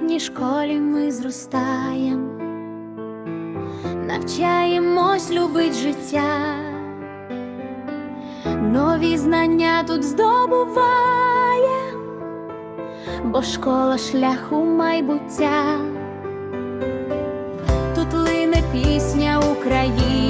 рідній школі ми зростаєм, навчаємось любить життя, нові знання тут здобуває, бо школа шляху майбуття. Тут лине пісня українська,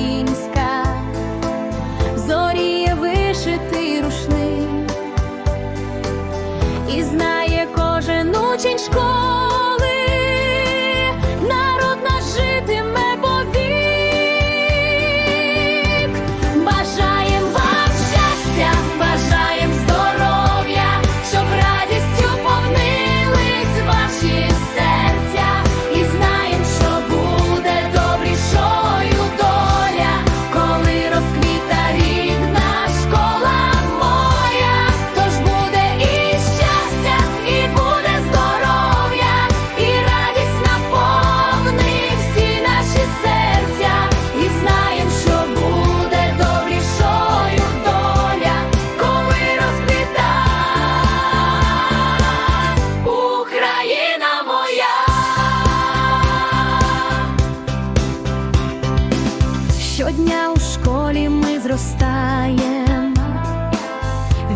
Щодня у школі ми зростаєм,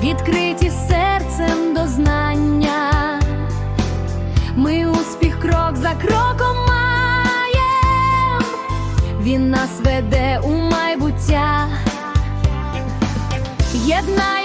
відкриті серцем до знання. Ми успіх крок за кроком маєм, він нас веде у майбуття, єднає.